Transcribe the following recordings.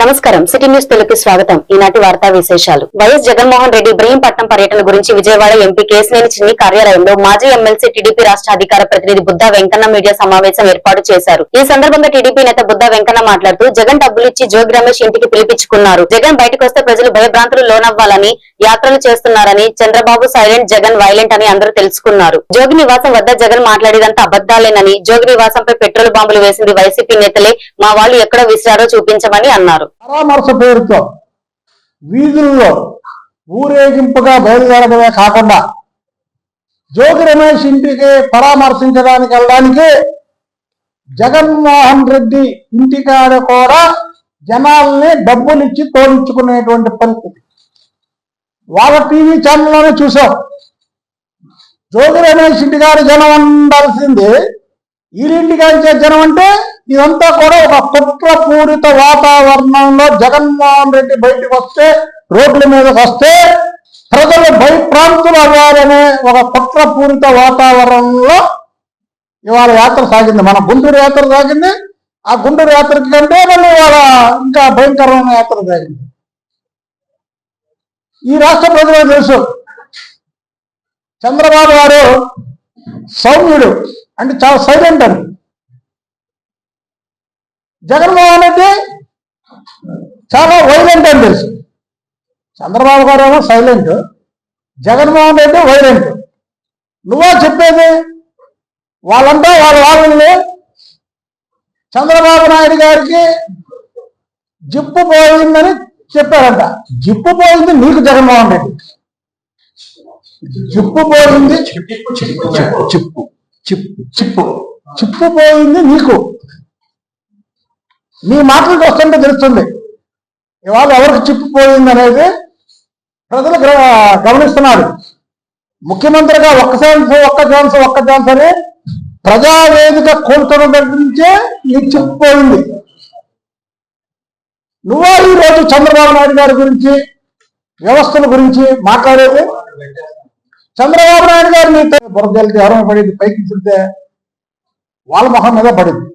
నమస్కారం. City news Telugu స్వాగతం. ఈనాటి వార్తా విశేషాలు. వైఎస్ జగన్మోహన్ రెడ్డి ఇబ్రహీంపట్నం పర్యటన గురించి విజయవాడ ఎంపీ కేసినేని చిన్ని కార్యాలయంలో మాజీ ఎమ్మెల్సీ టీడీపీ రాష్ట్ర అధికార ప్రతినిధి బుద్ధా వెంకన్న మీడియా సమావేశం ఏర్పాటు చేశారు. ఈ సందర్భంగా టీడీపీ నేత బుద్ధా వెంకన్న మాట్లాడుతూ జగన్ డబ్బులిచ్చి జోగి రమేష్ ఇంటికి పిలిపించుకున్నారు. జగన్ బయటకు వస్తే ప్రజలు భయభ్రాంతులు లోనవ్వాలని యాత్రలు చేస్తున్నారని చంద్రబాబు సైలెంట్ జగన్ వైలెంట్ అని అందరూ తెలుసుకున్నారు. జోగి నివాసం వద్ద జగన్ మాట్లాడేదంతా అబద్దాలేనని జోగి నివాసంపై పెట్రోల్ బాంబులు వేసింది వైసీపీ నేతలే మా వాళ్ళు ఎక్కడ విసిరారో చూపించమని అన్నారు. పరామర్శ పేరుతో వీధుల్లో ఊరేగింపుగా బయలుదేరడమే కాకుండా జోగి రమేష్ ఇంటికి పరామర్శించడానికి వెళ్ళడానికి జగన్మోహన్ రెడ్డి ఇంటికాడ కూడా జనాల్ని డబ్బులిచ్చి తోడించుకునేటువంటి పరిస్థితి. వాళ్ళ టీవీ ఛానల్లోనే చూసాం. జోగి రమేష్ ఇంటికాడ జనం ఉండాల్సింది వీరింటికాంచే జనం అంటే ఇదంతా కూడా ఒక కుట్రపూరిత వాతావరణంలో జగన్మోహన్ రెడ్డి బయటకు వస్తే రోడ్ల మీదకి వస్తే ప్రజలు భయప్రాంతులు అవ్వాలనే ఒక కుట్రపూరిత వాతావరణంలో ఇవాళ యాత్ర సాగింది. మన గుంటూరు యాత్ర సాగింది. ఆ గుంటూరు యాత్రకి కంటే మళ్ళీ ఇవాళ ఇంకా భయంకరమైన యాత్ర సాగింది. ఈ రాష్ట్ర ప్రజలకు తెలుసు చంద్రబాబు గారు సౌమ్యుడు. అంటే చాలా సైలెంట్ అని జగన్మోహన్ రెడ్డి చాలా వైలెంట్ అని తెలుసు. చంద్రబాబు గారు ఏమో సైలెంట్ జగన్మోహన్ రెడ్డి వైలెంట్ నువ్వా చెప్పేది? వాళ్ళంతా వాళ్ళ వాళ్ళని చంద్రబాబు నాయుడు గారికి జిప్పు పోయిందని చెప్పారంట. జిప్పు పోయింది నీకు జగన్మోహన్ రెడ్డి. జిప్పు పోయింది చిప్పు చిప్పు చిప్పు. చిప్పు పోయింది నీకు. నీ మాటలకు వస్తుంటే తెలుస్తుంది. ఇవాళ ఎవరికి చిప్పు పోయింది అనేది ప్రజలు గమనిస్తున్నారు. ముఖ్యమంత్రిగా ఒక్క ఛాన్స్ ఒక్క ఛాన్స్ ఒక్క ఛాన్స్ అని ప్రజావేదిక కోరుతున్న దగ్గర నుంచే నీకు చిప్పు పోయింది నువ్వా రోజు చంద్రబాబు నాయుడు గారి గురించి వ్యవస్థల గురించి మాట్లాడేది? చంద్రబాబు నాయుడు గారు నీ బురదలకి ఎవరైనా పడింది? పైకి తిడితే వాళ్ళ మొహం మీద పడింది.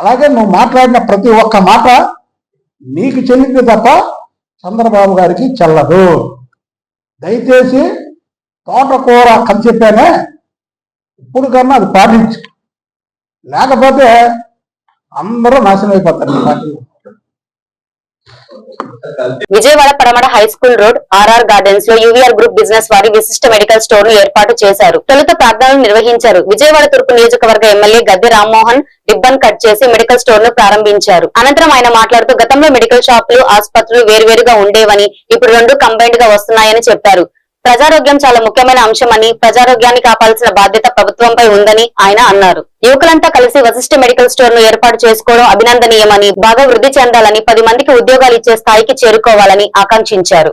అలాగే నువ్వు మాట్లాడిన ప్రతి ఒక్క మాట నీకు చెల్లింది తప్ప చంద్రబాబు గారికి చెల్లదు. దయచేసి తోటకూర కథ చెప్పానే ఇప్పుడు కన్నా అది పాటించు. లేకపోతే అందరూ నాశనం అయిపోతారు. Vijayawada పడమడ high school road R R గార్డెన్స్లో యూవీఆర్ గ్రూప్ బిజినెస్ వారి విశిష్ట మెడికల్ స్టోర్ను ఏర్పాటు చేశారు. తొలుత ప్రార్థనలు నిర్వహించారు. విజయవాడ తూర్పు నియోజకవర్గ MLA Gadde Rammohan ribbon cut చేసి మెడికల్ స్టోర్ను ప్రారంభించారు. అనంతరం ఆయన మాట్లాడుతూ గతంలో మెడికల్ షాపులు ఆసుపత్రులు వేరువేరుగా ఉండేవని ఇప్పుడు రెండు కంబైన్డ్గా వస్తున్నాయని చెప్పారు. ప్రజారోగ్యం చాలా ముఖ్యమైన అంశమని ప్రజారోగ్యాన్ని కాపాల్సిన బాధ్యత ప్రభుత్వంపై ఉందని ఆయన అన్నారు. యువకులంతా కలిసి వశిష్ఠ మెడికల్ స్టోర్ను ఏర్పాటు చేసుకోవడం అభినందనీయమని బాగా వృద్ధి చెందాలని పది మందికి ఉద్యోగాలు ఇచ్చే స్థాయికి చేరుకోవాలని ఆకాంక్షించారు.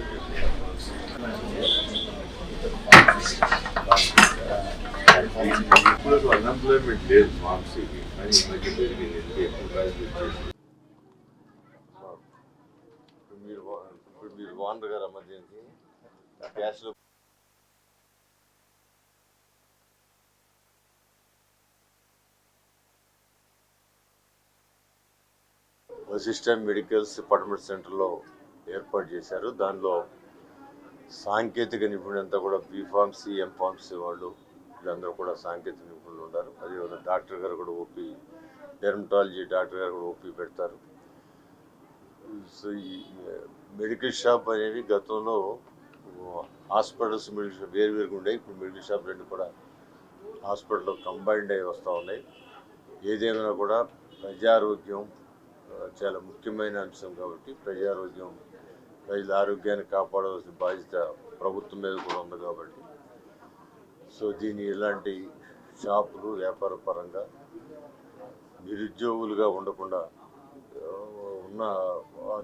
ఎమర్జెన్సీ క్యాష్లో వశిష్ట మెడికల్స్ డిపార్ట్మెంట్ సెంటర్లో ఏర్పాటు చేశారు. దానిలో సాంకేతిక నిపుణులంతా కూడా బీఫార్మసీ ఎంఫార్మసీ వాళ్ళు వీళ్ళందరూ కూడా సాంకేతిక నిపుణులు ఉన్నారు. అదేవిధంగా డాక్టర్ గారు కూడా ఓపీ డెర్మటాలజీ డాక్టర్ గారు కూడా ఓపీ పెడతారు. సో ఈ మెడికల్ షాప్ అనేవి గతంలో హాస్పిటల్స్ మెడికల్ షాప్ వేరు వేరుగా ఉండే. ఇప్పుడు మెడికల్ షాప్ రెండు కూడా హాస్పిటల్లో కంబైన్డ్ అయి వస్తూ ఉన్నాయి. ఏదేమైనా కూడా ప్రజారోగ్యం చాలా ముఖ్యమైన అంశం కాబట్టి ప్రజారోగ్యం ప్రజల ఆరోగ్యాన్ని కాపాడవలసిన బాధ్యత ప్రభుత్వం మీద కూడా ఉంది కాబట్టి. సో దీని ఇలాంటి షాపులు వ్యాపార పరంగా నిరుద్యోగులుగా ఉండకుండా ఉన్న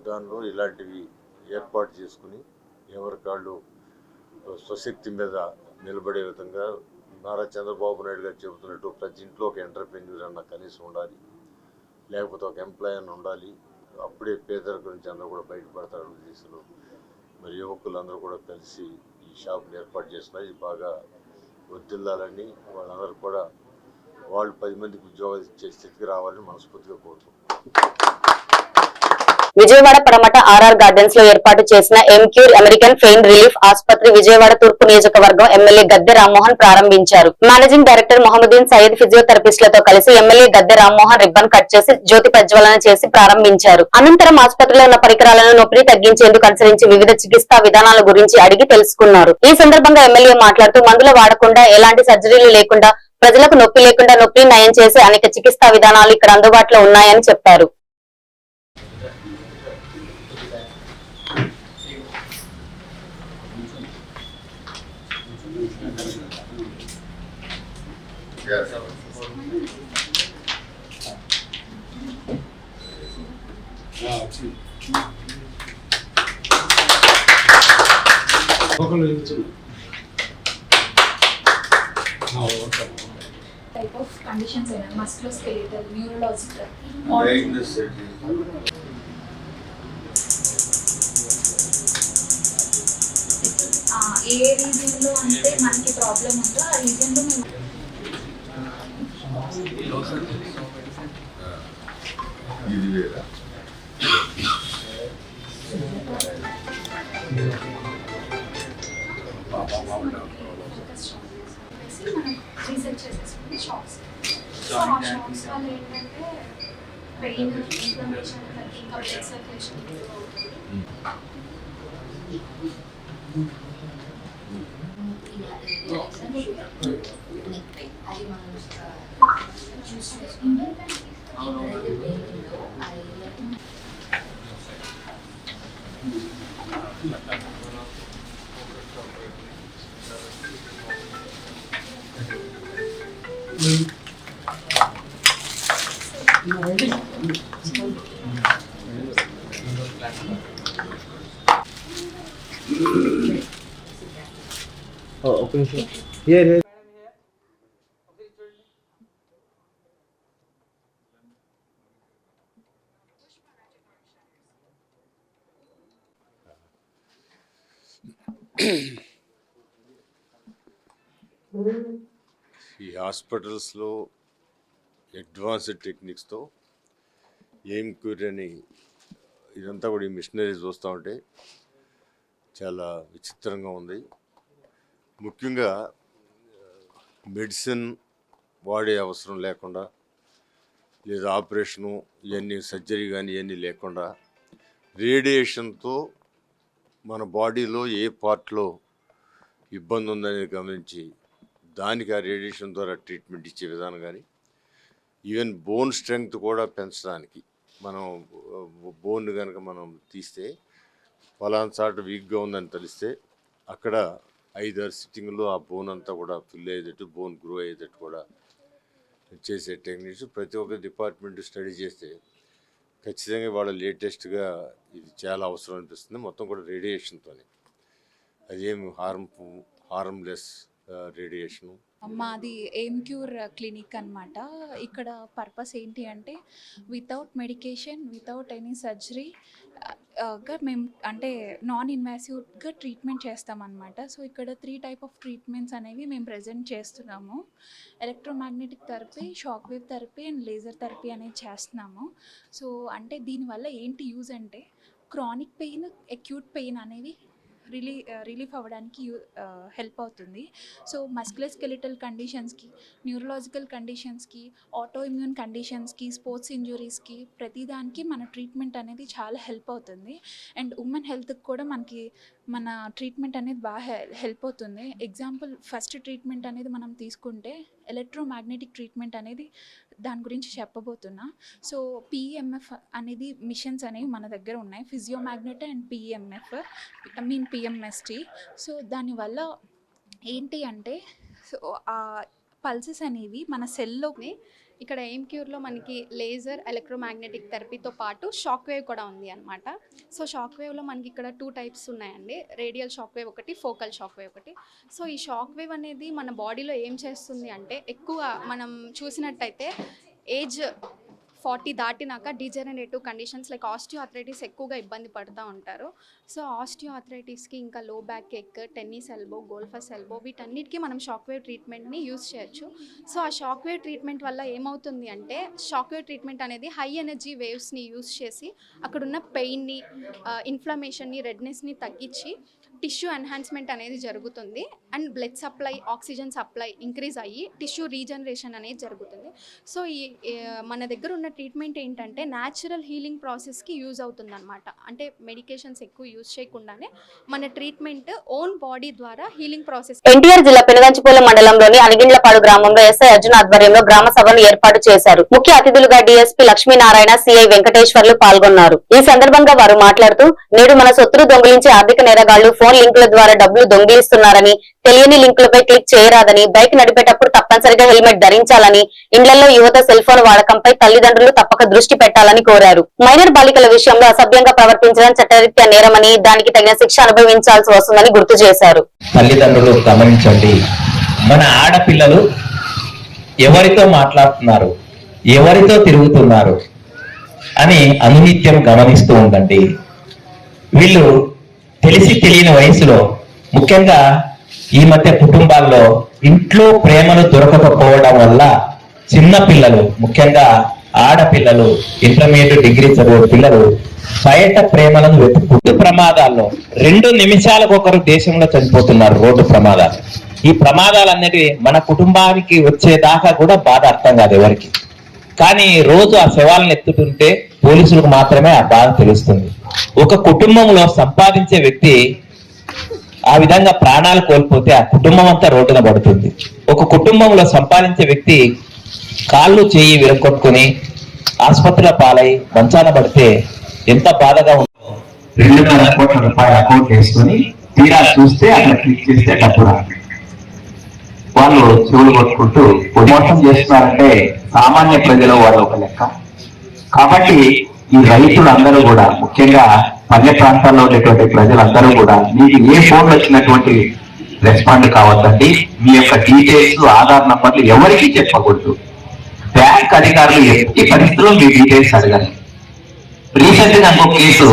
దానిలో ఇలాంటివి ఏర్పాటు చేసుకుని ఎవరికాళ్ళు స్వశక్తి మీద నిలబడే విధంగా నారా చంద్రబాబు నాయుడు గారు చెబుతున్నట్టు ప్రతి ఇంట్లో ఒక ఎంటర్ప్రెన్యూర్ అన్న కనీసం ఉండాలి. లేకపోతే ఒక ఎంప్లాయ్ ఉండాలి. అప్పుడే పేదరికం నుంచి అందరూ కూడా బయటపడతారు దేశంలో మరి యువకులందరూ కూడా కలిసి ఈ షాప్ని ఏర్పాటు చేస్తున్నారు. ఇది బాగా వృద్ధిల్లాలని వాళ్ళందరూ కూడా వాళ్ళు పది మందికి ఉద్యోగాలు ఇచ్చే స్థితికి రావాలని మనస్ఫూర్తిగా కోరుకుంటున్నాను విజయవాడ పడమట ఆర్ఆర్ గార్డెన్స్లో ఏర్పాటు చేసిన ఎంక్యూర్ అమెరికన్ ఫెయిన్ రిలీఫ్ ఆసుపత్రి విజయవాడ తూర్పు నియోజకవర్గం ఎమ్మెల్యే గద్దె రామ్మోహన్ ప్రారంభించారు. మేనేజింగ్ డైరెక్టర్ మొహమ్మదీన్ సయ్యద్ ఫిజియోథెరపిస్టులతో కలిసి MLA Gadde Rammohan ribbon cut చేసి జ్యోతి ప్రజ్వలన చేసి ప్రారంభించారు. అనంతరం ఆసుపత్రిలో ఉన్న పరికరాలను నొప్పిని తగ్గించేందుకు అనుసరించి వివిధ చికిత్సా విధానాల గురించి అడిగి తెలుసుకున్నారు. ఈ సందర్భంగా ఎమ్మెల్యే మాట్లాడుతూ మందులు వాడకుండా ఎలాంటి సర్జరీలు లేకుండా ప్రజలకు నొప్పి లేకుండా నొప్పిని నయం చేసే అనేక చికిత్సా విధానాలు ఇక్కడ అందుబాటులో ఉన్నాయని చెప్పారు. Type of conditions అయినా musculoskeletal, neurological, all ఏ రీజియన్లో అంటే మనకి ప్రాబ్లం ఉందో ఆ రీజియన్లో మేము ఇది వేరా. రీసెర్చ్ చేసేసుకుని షాప్స్ సో ఆ షాప్స్ వల్ల ఏంటంటే పెయిన్ ఇన్ఫ్లమేషన్ ఇంకా బ్లడ్ సర్క్యులేషన్ ఒక నిమిషం హియర్ హియర్ ఈ హాస్పిటల్స్లో అడ్వాన్స్డ్ టెక్నిక్స్తో ఏం క్యూర్ అని ఇదంతా కూడా ఈ మిషనరీ చూస్తూ ఉంటే చాలా విచిత్రంగా ఉంది. ముఖ్యంగా మెడిసిన్ వాడే అవసరం లేకుండా లేదా ఆపరేషను ఇవన్నీ సర్జరీ కానీ ఇవన్నీ లేకుండా రేడియేషన్తో మన బాడీలో ఏ పార్ట్లో ఇబ్బంది ఉందనేది గమనించి దానికి ఆ రేడియేషన్ ద్వారా ట్రీట్మెంట్ ఇచ్చే విధానం కానీ ఈవెన్ బోన్ స్ట్రెంగ్త్ కూడా పెంచడానికి. మనం బోన్ కనుక మనం తీస్తే ఫలానా చాట వీక్గా ఉందని తెలిస్తే అక్కడ ఐదారు సిట్టింగ్లో ఆ బోన్ అంతా కూడా ఫిల్ అయ్యేటట్టు బోన్ గ్రో అయ్యేటట్టు కూడా చేసే టెక్నిక్స్. ప్రతి ఒక్క డిపార్ట్మెంట్ స్టడీ చేస్తే ఖచ్చితంగా వాళ్ళ లేటెస్ట్గా ఇది చాలా అవసరం అనిపిస్తుంది. మొత్తం కూడా రేడియేషన్తోనే. అదేం హార్మ్ హార్మ్లెస్ రేడియేషను. మాది ఎయిమ్ క్యూర్ క్లినిక్ అనమాట ఇక్కడ పర్పస్ ఏంటి అంటే without medication without any surgery గా మేము అంటే నాన్ ఇన్వాసివ్గా ట్రీట్మెంట్ చేస్తామన్నమాట. సో ఇక్కడ త్రీ టైప్ ఆఫ్ ట్రీట్మెంట్స్ అనేవి మేము ప్రజెంట్ చేస్తున్నాము. Electromagnetic therapy shock wave therapy and laser therapy అనేది చేస్తున్నాము. సో అంటే దీనివల్ల ఏంటి యూజ్ అంటే క్రానిక్ పెయిన్ అక్యూట్ పెయిన్ అనేవి రిలీ రిలీఫ్ అవ్వడానికి హెల్ప్ అవుతుంది. సో మస్కులర్ స్కెలిటల్ కండిషన్స్కి న్యూరలాజికల్ కండిషన్స్కి ఆటో ఇమ్యూన్ కండిషన్స్కి స్పోర్ట్స్ ఇంజురీస్కి ప్రతిదానికి మన ట్రీట్మెంట్ అనేది చాలా హెల్ప్ అవుతుంది. అండ్ ఉమెన్ హెల్త్కి కూడా మనకి మన ట్రీట్మెంట్ అనేది బాగా హెల్ప్ అవుతుంది. ఎగ్జాంపుల్ ఫస్ట్ ట్రీట్మెంట్ అనేది మనం తీసుకుంటే ఎలక్ట్రోమాగ్నెటిక్ ట్రీట్మెంట్ అనేది దాని గురించి చెప్పబోతున్నా. సో పిఎంఎఫ్ అనేది మిషన్స్ అనేవి మన దగ్గర ఉన్నాయి. Physiomagnet and P M F I mean P M S T so దానివల్ల ఏంటి అంటే సో ఆ పల్సెస్ అనేవి మన సెల్లోనే ఇక్కడ ఎయిమ్ క్యూర్లో మనకి లేజర్ ఎలక్ట్రోమాగ్నెటిక్ థెరపీతో పాటు షాక్ వేవ్ కూడా ఉంది అనమాట సో షాక్ వేవ్లో మనకి ఇక్కడ టూ టైప్స్ ఉన్నాయండి. రేడియల్ షాక్ వేవ్ ఒకటి ఫోకల్ షాక్ వేవ్ ఒకటి. సో ఈ షాక్ వేవ్ అనేది మన బాడీలో ఏం చేస్తుంది అంటే ఎక్కువ మనం చూసినట్టయితే age forty దాటినాక degenerative conditions like osteo arthritis ఎక్కువగా ఇబ్బంది పడుతూ ఉంటారు. సో ఆస్టియో అథరైటిస్కి ఇంకా లో బ్యాక్ ఎక్ టెన్నిస్ ఎల్బో గోల్ఫస్ ఎల్బో వీటన్నిటికీ మనం షాక్ వేవ్ ట్రీట్మెంట్ని యూస్ చేయొచ్చు. సో ఆ షాక్ వేవ్ ట్రీట్మెంట్ వల్ల ఏమవుతుంది అంటే షాక్ వేవ్ ట్రీట్మెంట్ అనేది హై ఎనర్జీ వేవ్స్ని యూస్ చేసి అక్కడున్న పెయిన్ని ఇన్ఫ్లమేషన్ని రెడ్నెస్ని తగ్గించి టిష్యూ ఎన్హాన్స్మెంట్ అనేది జరుగుతుంది and blood supply oxygen supply increase అయ్యి టిష్యూ రీజనరేషన్ అనేది జరుగుతుంది. సో ఈ మన దగ్గర ఉన్న ట్రీట్మెంట్ ఏంటంటే న్యాచురల్ హీలింగ్ ప్రాసెస్కి యూజ్ అవుతుంది అనమాట అంటే మెడికేషన్స్ ఎక్కువ యూజ్ చేయకుండానే మన ట్రీట్మెంట్ ఓన్ బాడీ ద్వారా హీలింగ్ ప్రాసెస్ ఎన్టీఆర్ జిల్లా పెనుగంచిపూల మండలంలోని అనిగిండ్లపాడు గ్రామంలో ఎస్ఐ అర్జున్ ఆధ్వర్యంలో గ్రామ సభను ఏర్పాటు చేశారు. ముఖ్య అతిథులుగా డిఎస్పీ లక్ష్మీనారాయణ సిఐ వెంకటేశ్వర్లు పాల్గొన్నారు. ఈ సందర్భంగా వారు మాట్లాడుతూ నేడు మన సొత్తులు దొంగిలించే ఆర్థిక నేరగాళ్ళు ఫోన్ లింకుల ద్వారా డబ్బులు దొంగిలిస్తున్నారని తెలియని లింకులపై క్లిక్ చేయరాదని బైక్ నడిపేటప్పుడు తప్పనిసరిగా హెల్మెట్ ధరించాలని ఇండ్లలో యువత సెల్ ఫోన్ వాడకంపై తల్లిదండ్రులు తప్పక దృష్టి పెట్టాలని కోరారు. మైనర్ బాలికల విషయంలో అసభ్యంగా ప్రవర్తించడం చట్టరీత్యా నేరమని దానికి తగిన శిక్ష అనుభవించాల్సి వస్తుందని గుర్తు చేశారు. తల్లిదండ్రులు గమనించండి మన ఆడపిల్లలు ఎవరితో మాట్లాడుతున్నారు ఎవరితో తిరుగుతున్నారు అని అనునిత్యం గమనిస్తూ ఉండండి. వీళ్ళు తెలిసి తెలియని వయసులో ముఖ్యంగా ఈ మధ్య కుటుంబాల్లో ఇంట్లో ప్రేమను దొరకకపోవడం వల్ల చిన్న పిల్లలు ముఖ్యంగా ఆడపిల్లలు ఇంటర్మీడియట్ డిగ్రీ చదివే పిల్లలు బయట ప్రేమలను వెతుక్కుంటూ ప్రమాదాల్లో రెండు నిమిషాలకు ఒకరు దేశంలో చనిపోతున్నారు రోడ్డు ప్రమాదాలు. ఈ ప్రమాదాలు అనేది మన కుటుంబానికి వచ్చేదాకా కూడా బాధ అర్థం కాదు ఎవరికి. కానీ రోజు ఆ శవాలను ఎత్తుతుంటే పోలీసులకు మాత్రమే ఆ బాధ తెలుస్తుంది. ఒక కుటుంబంలో సంపాదించే వ్యక్తి ఆ విధంగా ప్రాణాలు కోల్పోతే ఆ కుటుంబం అంతా రోడ్డున పడుతుంది. ఒక కుటుంబంలో సంపాదించే వ్యక్తి కాళ్ళు చేయి విరగొట్టుకుని ఆసుపత్రిలో పాలై మంచాన పడితే ఎంత బాధగా ఉందో రెండు వేల కోట్ల రూపాయల అకౌంట్ వేసుకొని తీరా చూస్తే అక్కడ క్లిక్ చేస్తే డబ్బు వాళ్ళు చెవులు కొట్టుకుంటూ మోసం చేస్తున్నారంటే సామాన్య ప్రజలు వాళ్ళు ఒక లెక్క. కాబట్టి ఈ రైతులందరూ కూడా ముఖ్యంగా పల్లె ప్రాంతాల్లో ఉండేటువంటి ప్రజలందరూ కూడా మీకు ఏ ఫోన్ వచ్చినటువంటి రెస్పాండ్ కావద్దండి. మీ యొక్క డీటెయిల్స్ ఆధార్ నంబర్లు ఎవరికి చెప్పకూడదు. బ్యాంక్ అధికారులు ఎట్టి పరిస్థితుల్లో మీ డీటెయిల్స్ అడగాలి రీసెంట్గా ఇంకో కేసు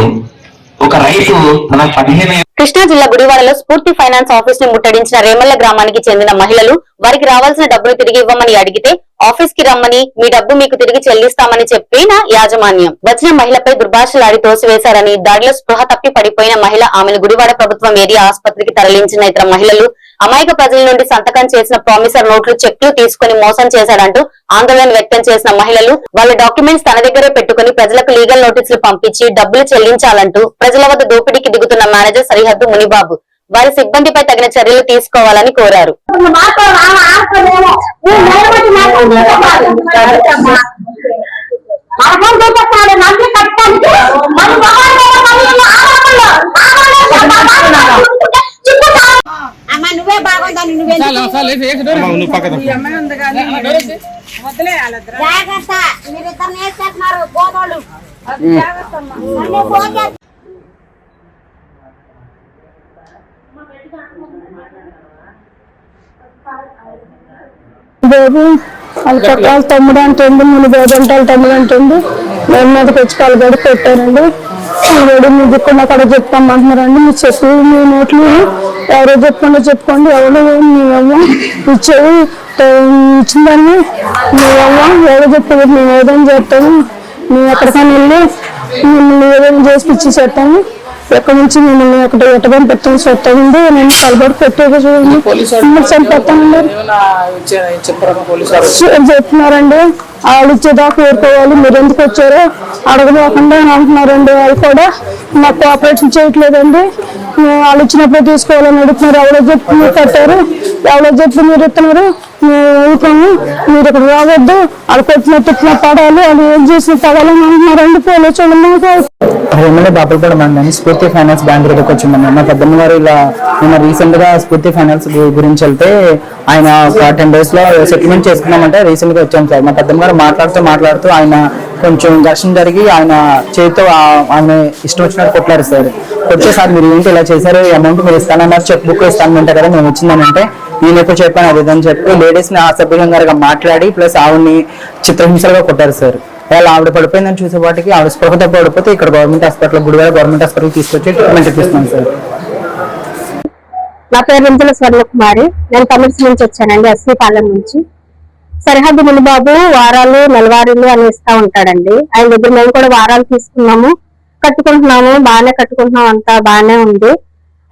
రైతు తన పదిహేను కృష్ణా జిల్లా గుడివాడలో స్ఫూర్తి ఫైనాన్స్ ఆఫీస్ని ముట్టడించిన రేమల్ల గ్రామానికి చెందిన మహిళలు వారికి రావాల్సిన డబ్బులు తిరిగి ఇవ్వమని అడిగితే ఆఫీస్కి రమ్మని మీ డబ్బు మీకు తిరిగి చెల్లిస్తామని చెప్పిన యాజమాన్యం. వచ్చిన మహిళపై దుర్భాషలాడి తోసివేశారని దాడిలో స్పృహ తప్పి పడిపోయిన మహిళ ఆమెను గుడివాడ ప్రభుత్వం ఏరియా ఆసుపత్రికి తరలించిన ఇతర మహిళలు అమాయక ప్రజల నుండి సంతకం చేసిన ప్రామిసర్ నోట్లు చెక్లు తీసుకుని మోసం చేశాడంటూ ఆందోళన వ్యక్తం చేసిన మహిళలు వాళ్ళ డాక్యుమెంట్స్ తన దగ్గరే పెట్టుకుని ప్రజలకు లీగల్ నోటీసులు పంపించి డబ్బులు చెల్లించాలంటూ ప్రజల వద్ద దోపిడీకి దిగుతున్న మేనేజర్ సరిహద్దు మునిబాబు వారి సిబ్బందిపై తగిన చర్యలు తీసుకోవాలని కోరారు. అమ్మ నువ్వే బాగుందని నువ్వే బేబీ వాళ్ళ పక్క వాళ్ళ తమ్ముడు అంటుంది ముందు బేబీ అంటే వాళ్ళ తమ్ముడు అంటుంది. నేను మీద తెచ్చుకోవాలి కూడా పెట్టారండి. వేడి మీ దిక్కున్న అక్కడ చెప్తామంటున్నారండి మీ చెప్పి మీ నోట్లు. ఎవరో చెప్పకుండా చెప్పుకోండి. ఎవరు మేమేమో ఇచ్చేవి ఇచ్చిందని మేమేమో ఎవరో చెప్పేది మేము ఏదైనా చేస్తాము. మేము ఎక్కడికైనా వెళ్ళి మిమ్మల్ని ఏదైనా చేసి ఇచ్చి చేస్తాము. ఎక్కడి నుంచి మిమ్మల్ని ఒకటి ఎటువంటి పెట్టిన సొత్త ఉంది నేను కలబడి పెట్టేది చూడండి. చెప్తున్నారండి. వాళ్ళు ఇచ్చేదాకా ఊరుకోవాలి మీరు ఎందుకు వచ్చారో అడగబోకుండా అని అంటున్నారండి వాళ్ళు కూడా. మాకు కోఆపరేషన్ చేయట్లేదండి. వాళ్ళు ఇచ్చినప్పుడు తీసుకోవాలని అడుగుతున్నారు. ఎవరో చెప్పి మీరు కట్టారు. ఎవరో చెప్పి మీరు ఇస్తున్నారు. ఊరుకోము. మీరు ఇక్కడ రావద్దు. వాళ్ళు కొట్టిన తిట్టిన పడాలి. వాళ్ళు ఏం చేసిన పడాలని అంటున్నారండి పోలీసులు మాకు. ఎమ్మెల్యే బాపులపాడు మండలం స్ఫూర్తి ఫైనాన్స్ బ్యాంక్ దగ్గరకు వచ్చిందండి. మా పెద్దమ్మ గారు ఇలా నిన్న రీసెంట్గా స్ఫూర్తి ఫైనాన్స్ గురించి వెళ్తే ఆయన ఒక టెన్ డేస్లో సెటిల్మెంట్ చేసుకున్నామంటే రీసెంట్గా వచ్చాం సార్. మా పెద్దమ్మ గారు మాట్లాడుతూ మాట్లాడుతూ ఆయన కొంచెం ఘర్షణ జరిగి ఆయన చేతితో ఆయన ఇష్టం వచ్చినట్టు కొట్లారు సార్. కొట్టే సార్ మీరు ఏంటి ఇలా చేశారు? అమౌంట్ మీరు ఇస్తానన్నారు చెక్ బుక్ ఇస్తానంటే కదా మేము వచ్చిందనంటే నేను ఎప్పుడు చెప్పాను అది ఇదని చెప్పి లేడీస్ని గారుగా మాట్లాడి ప్లస్ ఆవిడ్ని చిత్రహింసలుగా కొట్టారు సార్. వాళ్ళు ఆవిడ పడిపోయిందని చూసేపాటికి ఆవిడ స్పృహతో పడిపోతే ఇక్కడ government hospital Gudivada government hospital తీసుకొచ్చి ట్రీట్మెంట్ ఇప్పిస్తున్నాం సార్. నా పేరు రింతుల స్వర్ణకుమారి. నేను తమిళ నుంచి వచ్చానండి ఎస్వి పాలెం నుంచి. సరిహద్దు మునిబాబు వారాలు నెలవారీలు అని ఇస్తా ఉంటాడండి. ఆయన దగ్గర మేము కూడా వారాలు తీసుకున్నాము. కట్టుకుంటున్నాము బాగానే కట్టుకుంటున్నాం అంతా బాగానే ఉంది.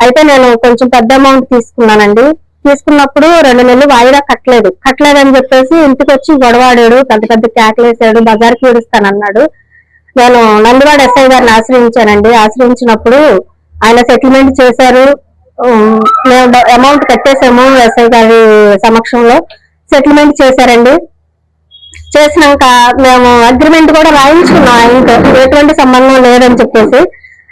అయితే నేను కొంచెం పెద్ద అమౌంట్ తీసుకున్నానండి. తీసుకున్నప్పుడు రెండు నెలలు వాయిదా కట్టలేదు. కట్టలేదని చెప్పేసి ఇంటికి వచ్చి గొడవాడాడు పెద్ద పెద్ద కేకలేసాడు బజార్కి ఏడుస్తానన్నాడు. నేను నందివాడ ఎస్ఐ గారిని ఆశ్రయించానండి. ఆశ్రయించినప్పుడు ఆయన సెటిల్మెంట్ చేశారు. మేము అమౌంట్ కట్టేసాము ఎస్ఐ గారి సమక్షంలో. సెటిల్మెంట్ చేశారండి. చేసినాక మేము అగ్రిమెంట్ కూడా రాయించుకున్నాం ఆయనతో. ఎటువంటి సంబంధం లేదని చెప్పేసి.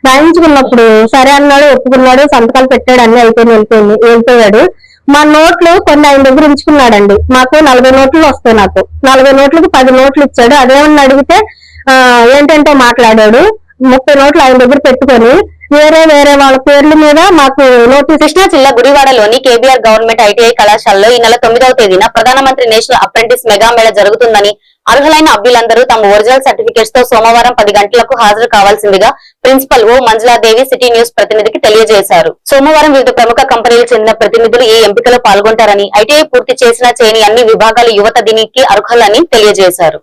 రాయించుకున్నప్పుడు సరే అన్నాడు ఒప్పుకున్నాడు సంతకాలు పెట్టాడు అన్ని అయిపోయింది వెళ్ళిపోయింది వెళ్ళిపోయాడు. మా నోట్లు కొన్ని ఆయన దగ్గర ఉంచుకున్నాడండి. మాకు నలభై నోట్లు వస్తాయి నాకు. నలభై నోట్లకు పది నోట్లు ఇచ్చాడు. అదేమన్నా అడిగితే ఏంటంటే మాట్లాడాడు. ముప్పై నోట్లు ఆయన దగ్గర పెట్టుకొని వేరే వేరే వాళ్ళ పేర్ల మీద మాకు నోటీస్ కృష్ణా జిల్లా గుడివాడలోని కేబీఆర్ గవర్నమెంట్ ఐటీఐ కళాశాలలో ఈ నెల తొమ్మిదవ తేదీన ప్రధానమంత్రి నేషనల్ అప్రెంటిస్ మెగా మేళ జరుగుతుందని అర్హులైన అభ్యులందరూ తమ ఒరిజినల్ సర్టిఫికేట్స్తో సోమవారం పది గంటలకు హాజరు కావాల్సిందిగా principal O Manjuladevi city news ప్రతినిధికి తెలియజేశారు. సోమవారం వివిధ ప్రముఖ కంపెనీలకు చెందిన ప్రతినిధులు ఈ ఎంపికలో పాల్గొంటారని ఐటీఐ పూర్తి చేసిన చేయని అన్ని విభాగాల యువత దీనికి అర్హులని తెలియజేశారు.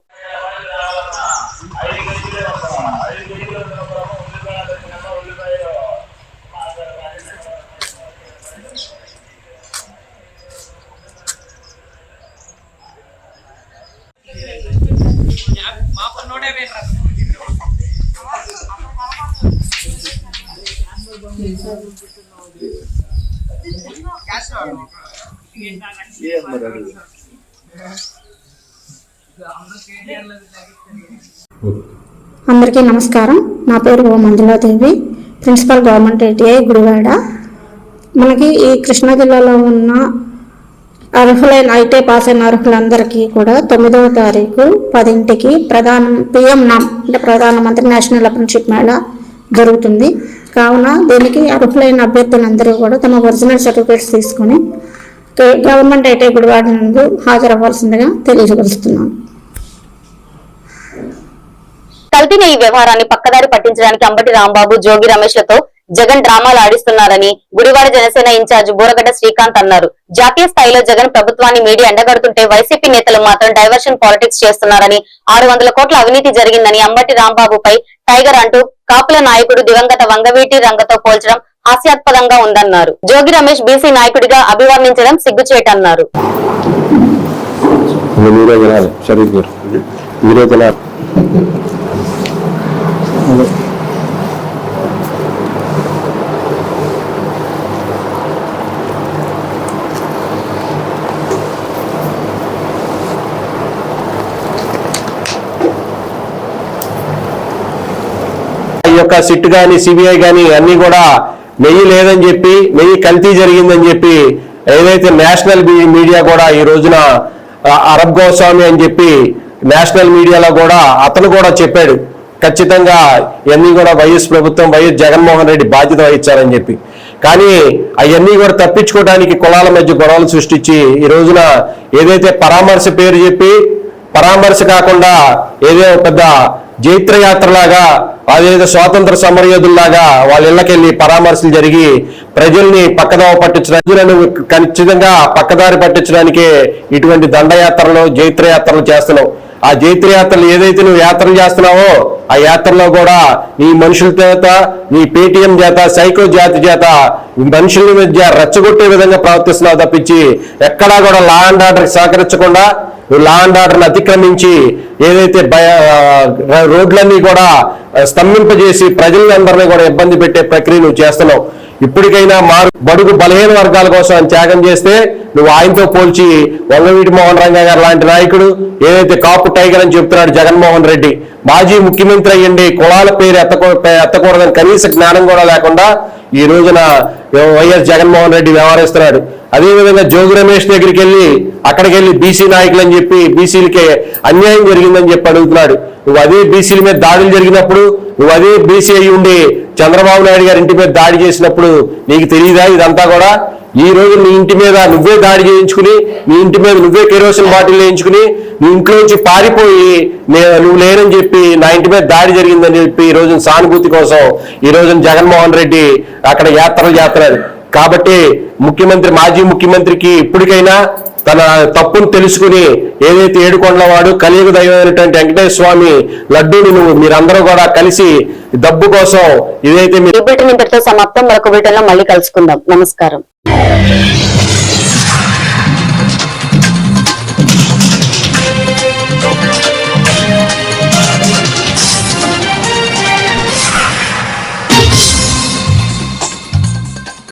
అందరికీ నమస్కారం. నా పేరు O Manjuladevi. Principal government ITI Gudivada. మనకి ఈ కృష్ణా జిల్లాలో ఉన్న అర్హులైన ఐటీ పాస్ అయిన అర్హులందరికీ కూడా తొమ్మిదవ తారీఖు పదింటికి ప్రధాన పిఎం నామ్ అంటే ప్రధానమంత్రి నేషనల్ అప్రెంటిషిప్ మేళా జరుగుతుంది. కావున దీనికి అర్హులైన అభ్యర్థులందరూ కూడా తమ ఒరిజినల్ సర్టిఫికేట్స్ తీసుకొని గవర్నమెంట్ అయితే ఇప్పుడు వాటి నందు హాజరవ్వాల్సిందిగా తెలియజేస్తున్నాను. కల్తీ ఈ వ్యవహారాన్ని పక్కదారి పట్టించడానికి అంబటి రాంబాబు జోగి రమేష్లతో జగన్ డ్రామాలు ఆడిస్తున్నారని గుడివాడ జనసేన ఇన్ఛార్జ్ బూరగడ్డ శ్రీకాంత్ అన్నారు. జాతీయ స్థాయిలో జగన్ ప్రభుత్వాన్ని మీడియా ఎండగడుతుంటే వైసీపీ నేతలు మాత్రం డైవర్షన్ పాలిటిక్స్ చేస్తున్నారని ఆరు కోట్ల అవినీతి జరిగిందని అంబటి రాంబాబుపై టైగర్ అంటూ కాపుల నాయకుడు దివంగత వంగవీటి రంగతో పోల్చడం హాస్యాస్పదంగా ఉందన్నారు. జోగి రమేష్ బీసీ నాయకుడిగా అభివర్ణించడం సిగ్గుచేటన్నారు. మీరే తినాలి షరీఫ్ గారు మీరే తినాలి ఈ యొక్క సిట్ కానీ సిబిఐ కానీ అన్ని కూడా నెయ్యి లేదని చెప్పి నెయ్యి కల్తీ జరిగిందని చెప్పి ఏదైతే నేషనల్ మీడియా కూడా ఈ రోజున అరబ్ గోస్వామి అని చెప్పి నేషనల్ మీడియాలో కూడా అతను కూడా చెప్పాడు. ఖచ్చితంగా ఇవన్నీ కూడా వైఎస్ ప్రభుత్వం వైఎస్ జగన్మోహన్ రెడ్డి బాధ్యత వహించారని చెప్పి. కానీ అవన్నీ కూడా తప్పించుకోవడానికి కులాల మధ్య గొడవలు సృష్టించి ఈ రోజున ఏదైతే పరామర్శ పేరు చెప్పి పరామర్శ కాకుండా ఏదో పెద్ద జైత్రయాత్రలాగా అదేదో స్వాతంత్ర సమరయోధుల్లాగా వాళ్ళ ఇళ్ళకెళ్ళి పరామర్శలు జరిగి ప్రజల్ని పక్కదోవ పట్టించడానికి ఖచ్చితంగా పక్కదారి పట్టించడానికే ఇటువంటి దండయాత్రలు జైత్రయాత్రలు చేస్తున్నాం. ఆ జైత్ర యాత్రలు ఏదైతే నువ్వు యాత్రలు చేస్తున్నావో ఆ యాత్రలో కూడా నీ మనుషుల చేత నీ పేటిఎం చేత సైకో జాతి చేత మనుషుల మధ్య రెచ్చగొట్టే విధంగా ప్రవర్తిస్తున్నావు తప్పించి ఎక్కడా కూడా లా అండ్ ఆర్డర్ సహకరించకుండా నువ్వు లా అండ్ ఆర్డర్ని అతిక్రమించి ఏదైతే భయ రోడ్లన్నీ కూడా స్తంభింపజేసి ప్రజలందరినీ కూడా ఇబ్బంది పెట్టే ప్రక్రియ నువ్వు చేస్తున్నావు. ఇప్పటికైనా మారు బడుగు బలహీన వర్గాల కోసం త్యాగం చేస్తే నువ్వు ఆయనతో పోల్చి వంగవీటి మోహన్ రంగా గారు లాంటి నాయకుడు ఏదైతే కాపు టైగర్ అని చెప్తున్నాడు జగన్మోహన్ రెడ్డి మాజీ ముఖ్యమంత్రి అయ్యండి కులాల పేరు ఎత్తకూ ఎత్తకూడదని కనీస జ్ఞానం కూడా లేకుండా ఈ రోజున వైఎస్ జగన్మోహన్ రెడ్డి వ్యవహరిస్తున్నాడు. అదేవిధంగా జోగి రమేష్ దగ్గరికి వెళ్ళి అక్కడికి వెళ్ళి బీసీ నాయకులు అని చెప్పి బీసీలకే అన్యాయం జరిగిందని చెప్పి అడుగుతున్నాడు. నువ్వు అదే బీసీల మీద దాడులు జరిగినప్పుడు నువ్వు అదే బీసీ అయి ఉండి చంద్రబాబు నాయుడు గారి ఇంటి మీద దాడి చేసినప్పుడు నీకు తెలియదా ఇదంతా కూడా? ఈ రోజు నీ ఇంటి మీద నువ్వే దాడి చేయించుకుని నీ ఇంటి మీద నువ్వే కెరోసిన్ బాటిల్ వేయించుకుని నీ ఇంట్లోంచి పారిపోయి నువ్వు లేనని చెప్పి నా ఇంటి మీద దాడి జరిగిందని చెప్పి ఈ రోజు సానుభూతి కోసం ఈ రోజు జగన్మోహన్ రెడ్డి అక్కడ యాత్రలు చేస్తున్నారు. కాబట్టి ముఖ్యమంత్రి మాజీ ముఖ్యమంత్రికి ఇప్పటికైనా తన తప్పును తెలుసుకుని ఏదైతే ఏడుకొండల వాడు కలియుగ దైవమైనటువంటి వెంకటేశ్వర స్వామి లడ్డూని నువ్వు మీరందరూ కూడా కలిసి డబ్బు కోసం ఇదైతే మీరు సమాప్తం. మరొక బులెటిన్ మళ్ళీ కలుసుకుందాం. నమస్కారం.